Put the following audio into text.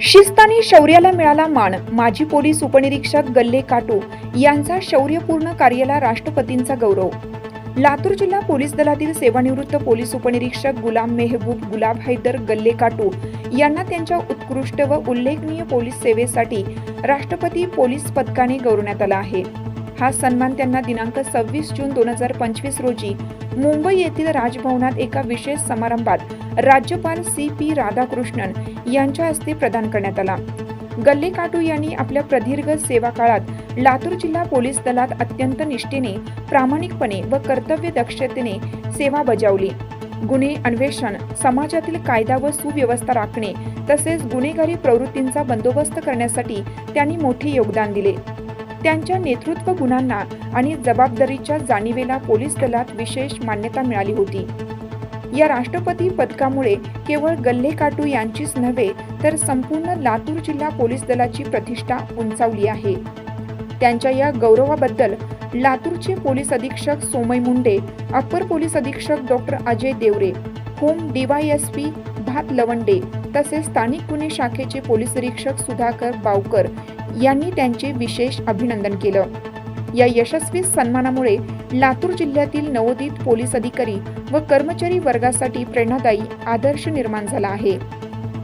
शिस्तानी शौर्याला मिळाला मान. माजी पोलीस उपनिरीक्षक गल्ले काटू यांचा शौर्यपूर्ण कार्याला राष्ट्रपतींचा गौरव. लातूर जिल्हा पोलीस दलातील सेवानिवृत्त पोलीस उपनिरीक्षक गुलाम मेहबूब गुलाब हैदर गल्ले काटू यांना त्यांच्या उत्कृष्ट व उल्लेखनीय पोलीस सेवेसाठी राष्ट्रपती पोलीस पदकाने गौरवण्यात आला आहे. हा सन्मान त्यांना दिनांक सव्वीस जून दोन हजार पंचवीस रोजी मुंबई येथील राजभवनात एका विशेष समारंभात राज्यपाल सी पी राधाकृष्णन यांच्या हस्ते प्रदान करण्यात आला. गल्ले काटू यांनी आपल्या प्रदीर्घ सेवा काळात लातूर जिल्हा पोलीस दलात अत्यंत निष्ठेने प्रामाणिकपणे व कर्तव्य दक्षतेने सेवा बजावली. गुन्हे अन्वेषण समाजातील कायदा व सुव्यवस्था राखणे तसेच गुन्हेगारी प्रवृत्तींचा बंदोबस्त करण्यासाठी त्यांनी मोठे योगदान दिले. त्यांच्या नेतृत्व गुणांना आणि जबाबदारीच्या जाणीवेला पोलीस दलात विशेष मान्यता मिळाली होती. या राष्ट्रपती पदकामुळे केवळ गल्ले काटू यांचीच नव्हे तर संपूर्ण लातूर जिल्हा पोलीस दलाची प्रतिष्ठा उंचावली आहे. त्यांच्या या गौरवाबद्दल लातूरचे पोलीस अधीक्षक सोमय मुंडे अप्पर पोलीस अधीक्षक doctor Ajay Devare home DYSP Bhat Lavande तसेच स्थानिक गुन्हे शाखेचे पोलीस निरीक्षक सुधाकर बावकर यांनी त्यांचे विशेष अभिनंदन केलं. या यशस्वी सन्मानामुळे लातूर जिल्ह्यातील नवोदित पोलीस अधिकारी व कर्मचारी वर्गासाठी प्रेरणादायी आदर्श निर्माण झाला आहे.